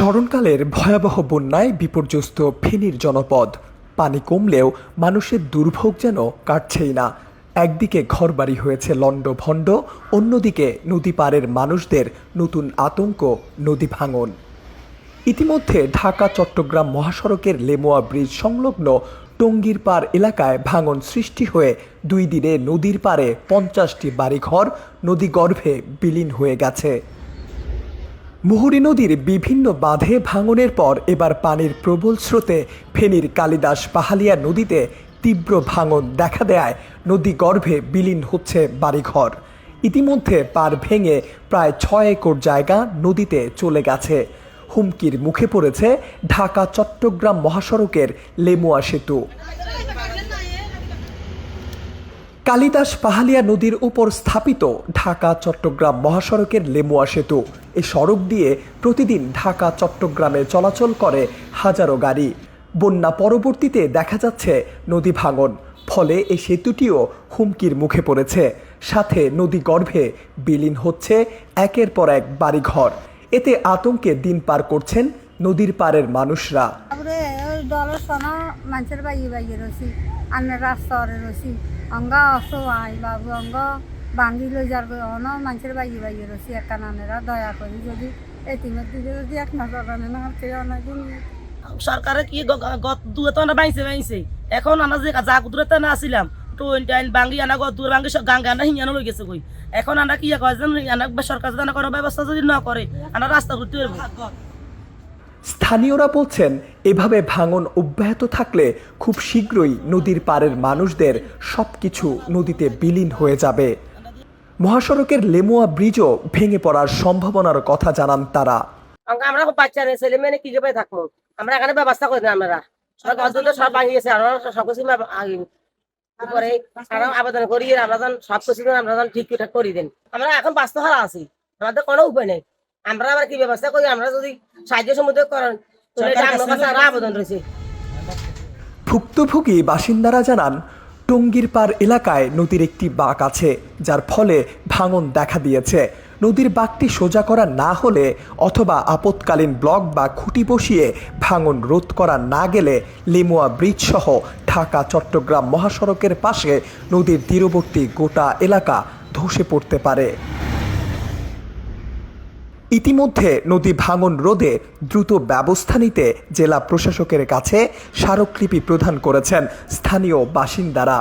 স্মরণকালের ভয়াবহ বন্যায় বিপর্যস্ত ফেনীর জনপদ। পানি কমলেও মানুষের দুর্ভোগ যেন কাটছেই না। একদিকে ঘরবাড়ি হয়েছে লণ্ডভণ্ড অন্যদিকে নদী পাড়ের মানুষদের নতুন আতঙ্ক, নদী ভাঙন। ইতিমধ্যে ঢাকা, চট্টগ্রাম মহাসড়কের লেমোয়া ব্রিজ সংলগ্ন টঙ্গীর পাড় এলাকায় ভাঙন সৃষ্টি হয়ে দুই দিনে নদীর পাড়ে পঞ্চাশটি বাড়িঘর নদীগর্ভে বিলীন হয়ে গেছে। মুহুরী নদীর বিভিন্ন বাঁধে ভাঙনের পর এবার পানির প্রবল স্রোতে ফেনীর কালিদাস পাহালিয়া নদীতে তীব্র ভাঙন দেখা দেয় নদী গর্ভে বিলীন হচ্ছে বাড়িঘর। ইতিমধ্যে পার ভেঙে প্রায় ছয় একর জায়গা নদীতে চলে গেছে। হুমকির মুখে পড়েছে ঢাকা চট্টগ্রাম মহাসড়কের লেমুয়া সেতু। কালিদাস পাহালিয়া নদীর উপর স্থাপিত ঢাকা, চট্টগ্রাম মহাসড়কের লেমুয়া সেতু। এই সড়ক দিয়ে প্রতিদিন ঢাকা, চট্টগ্রামে চলাচল করে হাজারো গাড়ি। বন্যা পরবর্তীতে দেখা যাচ্ছে নদী ভাঙন, ফলে এই সেতুটিও হুমকির মুখে পড়েছে। সাথে নদী গর্ভে বিলীন হচ্ছে একের পর এক বাড়িঘর। এতে আতঙ্কে দিন পার করছেন নদীর পাড়ের মানুষরা। তারপরে ওই দলের সোনা মানুষের বাইয়ে বাইয়ে রয়েছি আমি রাস্তা রয়েছি অঙ্গ অসহায় বাবু, অঙ্গ ভাঙ্গি লই যার অন মানুষের বাইয়ে বাইয়ে রয়েছি একটা নানেরা দয়া করি যদি এটিমের যদি এক নজর রানে না অনেক সরকারে কি গত দুয়ে তো বাইছে বাইছে। এখন আমরা যে যা কুদুরে না আসিলাম টোয়েন্টি আইন বাঙ্গি আনা, গত দূর বাঙ্গি সব গাঙ্গে আনা, হিঙানো লই গেছে কই। এখন আমরা কি কয় যেন আনা সরকার যদি কোনো ব্যবস্থা যদি না করে, আমরা রাস্তা ঘুরতে পারব। স্থানীয়রা বলছেন, এভাবে ভাঙন অব্যাহত থাকলে খুব শীঘ্রই নদীর পাড়ের মানুষদের সবকিছু নদীতে বিলীন হয়ে যাবে। মহাসড়কের লেমুয়া ব্রিজও ভেঙে পড়ার সম্ভাবনার কথা জানান তারা। আমরা আমরা বাচ্চা নেই ছেলে মেয়ে কি করে থাকব? আমরা এখানে ব্যবস্থা করি না আমরা। সব অন্তত সব ভাঙি গেছে আমরা সব কিছু আমরা আবেদন করি আমরা যখন সব কিছু আমরা ঠিক ঠাক করি দেন। আমরা এখন বাস্তব হারা আছি, আমাদের কোনো উপায় নেই। আমরা আবার কি ব্যবস্থা করি? আমরা যদি সাহায্য সমুদ্র করেন তাহলে এটা কাছে আরও আবেদন রয়েছে। ভুক্তভোগী বাসিন্দারা জানান টঙ্গীর পার এলাকায় নদীর একটি বাঁক আছে যার ফলে ভাঙন দেখা দিয়েছে। নদীর বাঁকটি সোজা করা না হলে অথবা আপৎকালীন ব্লক বা খুঁটি বসিয়ে ভাঙন রোধ করা না গেলে লিমুয়া ব্রিজ সহ ঢাকা চট্টগ্রাম মহাসড়কের পাশে নদীর তীরবর্তী গোটা এলাকা ধসে পড়তে পারে। ইতিমধ্যে নদী ভাঙন রোধে দ্রুত ব্যবস্থা নিতে জেলা প্রশাসকের কাছে স্মারকলিপি প্রদান করেছেন স্থানীয় বাসিন্দারা।